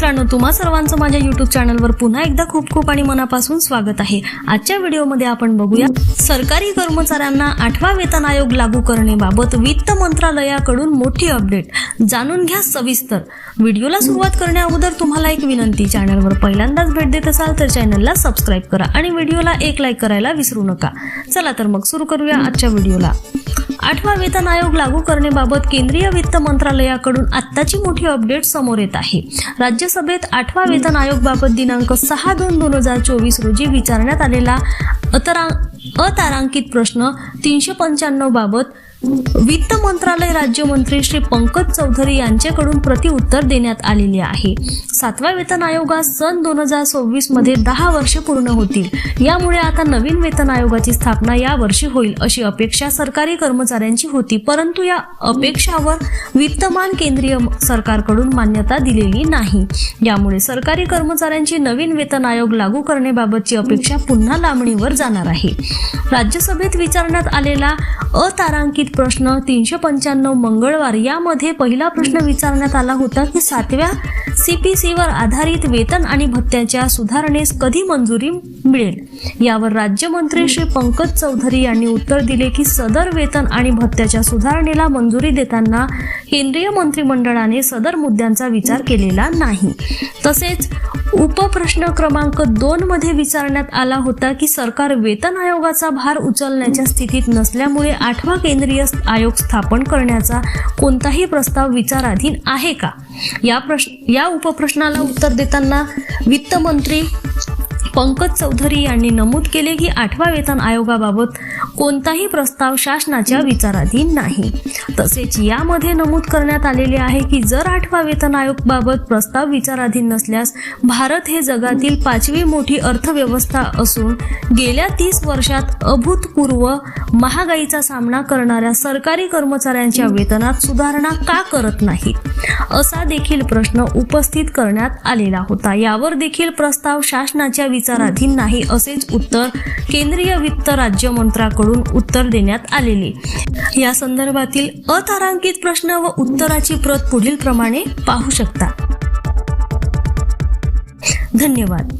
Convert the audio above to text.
मित्रांनो तुम्हा सर्वांचं माझ्या युट्यूब चॅनलवर पुन्हा एकदा खूप खूप आणि मनापासून स्वागत आहे. आजच्या व्हिडिओमध्ये आपण बघूया सरकारी कर्मचाऱ्यांना आठवा वेतन आयोग लागू करण्याबाबत वित्त मंत्रालयाकडून मोठी अपडेट जाणून घ्या सविस्तर. व्हिडिओला सुरुवात करण्या अगोदर तुम्हाला एक विनंती चॅनलवर पहिल्यांदाच भेट देत असाल तर चॅनलला सबस्क्राईब करा आणि व्हिडिओला एक लाईक करायला विसरू नका. चला तर मग सुरू करूया आजच्या व्हिडिओला. आठवा वेतन आयोग लागू करण्याबाबत केंद्रीय वित्त मंत्रालयाकडून आत्ताची मोठी अपडेट समोर येत आहे. राज्यसभेत आठवा वेतन आयोगबाबत दिनांक सहा दोन दोन हजार चोवीस रोजी विचारण्यात आलेला अतरा अतारांकित प्रश्न तीनशे पंच्याण्णव बाबत वित्त मंत्रालय राज्यमंत्री श्री पंकज चौधरी यांच्याकडून प्रतिउत्तर देण्यात आलेले आहे. सातव्या वेतन आयोगास सन दोन हजार सव्वीसमध्ये दहा वर्षे पूर्ण होतील. यामुळे आता नवीन वेतन आयोगाची स्थापना या वर्षी होईल अशी अपेक्षा सरकारी कर्मचाऱ्यांची होती. परंतु या अपेक्षावर वित्तमान केंद्रीय सरकारकडून मान्यता दिलेली नाही. यामुळे सरकारी कर्मचाऱ्यांची नवीन वेतन आयोग लागू करण्याबाबतची अपेक्षा पुन्हा लांबणीवर जाणार आहे. राज्यसभेत विचारण्यात आलेला अतारांकित प्रश्न तीनशे पंच्याण्णव मंगळवार यामध्ये पहिला प्रश्न विचारण्यात आला होता की सातव्या सीपीसीवर आधारित वेतन आणि भत्त्याच्या सुधारणेस कधी मंजुरी मिळेल? यावर राज्यमंत्री श्री पंकज चौधरी यांनी उत्तर दिले की सदर वेतन आणि भत्त्याच्या सुधारणेला मंजुरी देताना केंद्रीय मंत्रिमंडळाने सदर मुद्द्यांचा विचार केलेला नाही. तसेच उपप्रश्न क्रमांक दोन मध्ये विचारण्यात आला होता की सरकार वेतन आयोगाचा भार उचलण्याच्या स्थितीत नसल्यामुळे आठवा केंद्रीय आयोग स्थापन करण्याचा कोणताही प्रस्ताव विचाराधीन आहे का? या प्रश्न या उपप्रश्नाला उत्तर देताना वित्तमंत्री पंकज चौधरी यांनी नमूद केले की आठवा वेतन आयोगाबाबत कोणताही प्रस्ताव शासनाच्या विचाराधीन नाही. तसेच यामध्ये नमूद करण्यात आलेले आहे की जर आठवा वेतन आयोगाबाबत प्रस्ताव विचाराधीन नसल्यास भारत हे जगातील पाचवी मोठी अर्थव्यवस्था असून गेल्या तीस वर्षात अभूतपूर्व महागाईचा सामना करणाऱ्या सरकारी कर्मचाऱ्यांच्या वेतनात सुधारणा का करत नाहीत असा देखील प्रश्न उपस्थित करण्यात आलेला होता. यावर देखील प्रस्ताव शासनाच्या विचाराधीन नाही असेच उत्तर केंद्रीय वित्त राज्यमंत्र्याकडून उत्तर देण्यात आलेले. या संदर्भातील अतारांकित प्रश्न व उत्तराची प्रत पुढील प्रमाणे पाहू शकता. धन्यवाद.